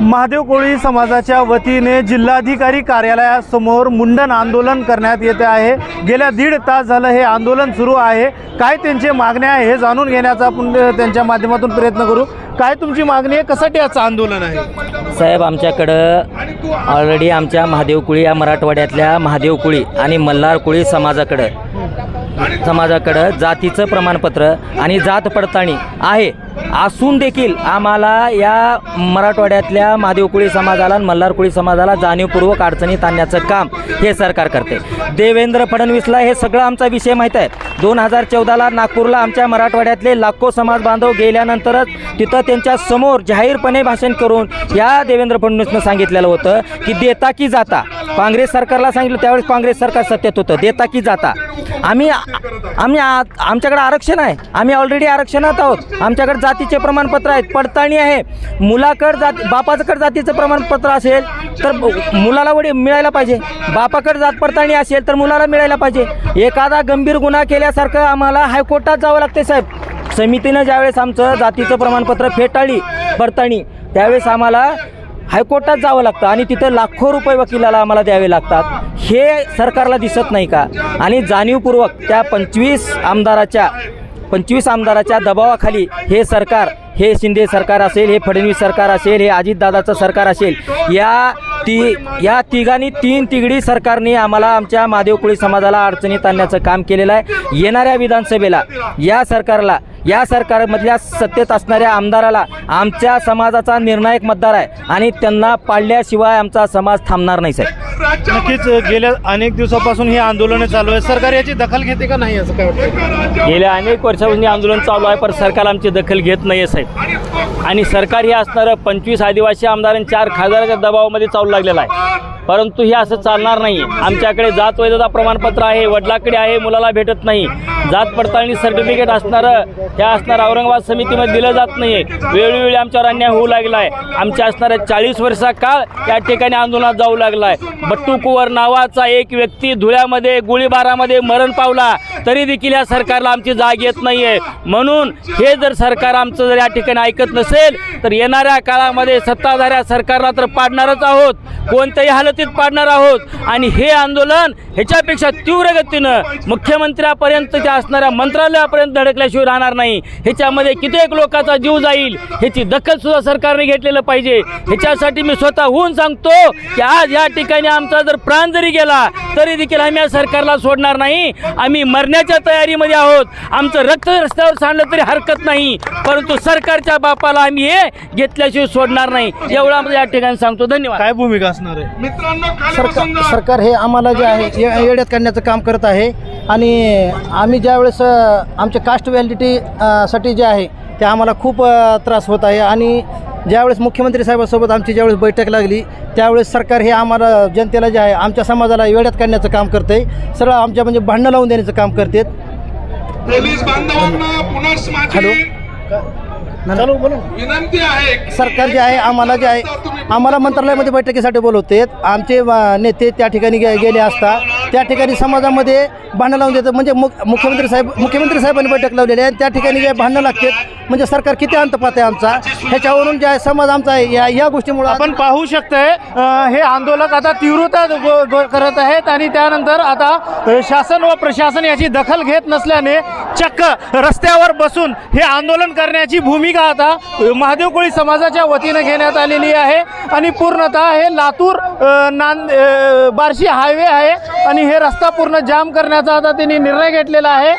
महादेव कोळी समाजाच्या वतीने जिल्हाधिकारी कार्यालयासमोर मुंडन आंदोलन करण्यात येते आहे. गेल्या दीड तास झालं हे आंदोलन सुरू आहे. काय त्यांचे मागण्या आहे हे जाणून घेण्याचा आपण त्यांच्या माध्यमातून प्रयत्न करू. काय तुमची मागणी आहे? कसाठी याचं आंदोलन आहे? साहेब आमच्याकडं ऑलरेडी आमच्या महादेव कुळी या मराठवाड्यातल्या महादेव कुळी आणि मल्हार कुळी समाजाकडं समाजाकडं जातीचं प्रमाणपत्र आणि जात पडताळणी आहे. असून देखील आम्हाला या मराठवाड्यातल्या महादेवकुळी समाजाला मल्हारकुळी मल्हार कुळी समाजाला जाणीवपूर्वक अडचणीत आणण्याचं काम हे सरकार करते. देवेंद्र फडणवीसला हे सगळं आमचा विषय माहीत आहे. दोन हजार चौदाला नागपूरला आमच्या मराठवाड्यातले लाखो समाज बांधव गेल्यानंतरच तिथं त्यांच्यासमोर जाहीरपणे भाषण करून या देवेंद्र फडणवीसनं सांगितलेलं होतं की देता की जाता. काँग्रेस सरकारला सांगितलं त्यावेळेस काँग्रेस सरकार सत्तेत होतं. देता की जाता. आम्ही आम्ही आ- आमच्याकडे आरक्षण आहे. आम्ही ऑलरेडी आरक्षणात आहोत. आमच्याकडे जातीचे प्रमाणपत्र आहेत. पडताळणी आहे. मुलाकड जात बापाकडे जातीचं प्रमाणपत्र असेल तर मुलाला वडील मिळायला पाहिजे. बापाकडे जात पडताळणी असेल तर मुलाला मिळायला पाहिजे. एखादा गंभीर गुन्हा केल्यासारखं आम्हाला हायकोर्टात जावं लागते साहेब. समितीनं ज्यावेळेस आमचं जातीचं प्रमाणपत्र फेटाळली पडताळणी त्यावेळेस आम्हाला हायकोर्टात जावं लागतं आणि तिथं लाखो रुपये वकिलाला आम्हाला द्यावे लागतात. हे सरकारला दिसत नाही का? आणि जाणीवपूर्वक त्या पंचवीस आमदाराच्या पंचवीस आमदाराच्या दबावाखाली हे सरकार हे शिंदे सरकार असेल हे फडणवीस सरकार असेल हे अजितदादाचं सरकार असेल या ती या तिघांनी तीन तिघडी सरकारने आम्हाला आमच्या महादेव कुळी समाजाला अडचणीत आणण्याचं काम केलेलं आहे. येणाऱ्या विधानसभेला या सरकारला या सरकारमधल्या सत्तेत असणाऱ्या आमदाराला आमच्या समाजाचा निर्णायक मतदार आहे आणि त्यांना पाळल्याशिवाय आमचा समाज थांबणार नाही साहेब. नक्कीच गेल्या अनेक दिवसापासून ही आंदोलनं चालू आहे. सरकार याची दखल घेते का नाही असं काय वाटतं गेल्या अनेक वर्षापासून हे आंदोलन चालू आहे पण सरकार आमची दखल घेत नाही आहे साहेब. आणि सरकार हे असणारं पंचवीस आदिवासी आमदार आणि चार खासदाराच्या दबावामध्ये चालू लागलेलं आहे. परंतु हे असं चालणार नाही आमच्याकडे जात वैधता प्रमाणपत्र आहे वडिलाकडे आहे मुलाला भेटत नाही. जात पडताळणी सर्टिफिकेट असणारं हे असणारं औरंगाबाद समितीमध्ये दिलं जात नाही आहे वेळोवेळी आमच्यावर अन्याय होऊ लागला आहे आमच्या असणाऱ्या चाळीस वर्षा काळ या ठिकाणी आंदोलनात जाऊ लागला आहे बट्टू कुवर नावाचा एक व्यक्ती धुळ्यामध्ये गोळीबारामध्ये मरण पावला तरी देखील या सरकारला आमची जाग येत नाही आहे म्हणून हे जर सरकार आमचं जर या ठिकाणी ऐकत नसेल तर येणाऱ्या काळामध्ये सत्ताधाऱ्या सरकारला तर पाडणारच आहोत. कोणत्याही हालतीत पाडणार आहोत. आणि हे आंदोलन ह्याच्यापेक्षा तीव्र गतीनं मुख्यमंत्र्यापर्यंत मुख्यमंत्र्यापर्यंतच्या असणाऱ्या मंत्रालयापर्यंत धडकल्याशिवाय राहणार नाही. ह्याच्यामध्ये कित्येक लोकांचा जीव जाईल. ह्याची दखल सुद्धा सरकारने घेतलेलं पाहिजे. ह्याच्यासाठी मी स्वतःहून सांगतो की आज या ठिकाणी आमचा जर प्राण जरी गेला तरी देखील आम्ही या सरकारला सोडणार नाही. आम्ही मरण्याच्या तयारीमध्ये आहोत. आमचं रक्त रस्त्यावर सांडलं तरी हरकत नाही. परंतु सरकारच्या बापाला आम्ही हे घेतल्याशिवाय सोडणार नाही. एवढं आम्ही या ठिकाणी सांगतो. धन्यवाद. काय भूमिका असणार आहे? सरकार सरकार हे आम्हाला जे आहे ये- येड्यात काढण्याचं काम करत आहे. आणि आम्ही ज्यावेळेस आमच्या कास्ट व्हॅलिडिटी साठी जे आहे ते आम्हाला खूप त्रास होत आहे. आणि ज्यावेळेस मुख्यमंत्री साहेबांसोबत आमची ज्यावेळेस बैठक लागली त्यावेळेस सरकार हे आम्हाला जनतेला जे आहे आमच्या समाजाला वेड्यात काढण्याचं काम करतं. आहे सरळ आमच्या म्हणजे भांडणं लावून देण्याचं काम करते. पोलीस बांधवांना पुनर्स हॅलो? सरकार जे आहे आम्हाला जे आहे आम्हाला मंत्रालयामध्ये बैठकीसाठी बोलवते आमचे नेते त्या ठिकाणी गे गेले असता. त्या ठिकाणी समाजामध्ये भांडणं लावून देतात. म्हणजे मुख मुख्यमंत्री साहेब मुख्यमंत्री साहेबांनी बैठक लावलेली आहे त्या ठिकाणी जे भांडणं लागतात म्हणजे सरकार किती अंतपात आहे आमचा? ह्याच्यावरून जे आहे समाज आमचा आहे या या गोष्टीमुळे आपण पाहू शकतोय हे आंदोलक आता तीव्रता करत आहेत आणि त्यानंतर आता शासन व प्रशासन याची दखल घेत नसल्याने चक्क रस्त्यावर बसून हे आंदोलन करण्याची भूमिका आता महादेव कोळी समाजाच्या वतीनं घेण्यात आलेली आहे. आणि पूर्णतः हे लातूर नांद बार्शी हायवे आहे आणि हे रस्ता पूर्ण जाम करण्याचा आता त्यांनी निर्णय घेतलेला आहे.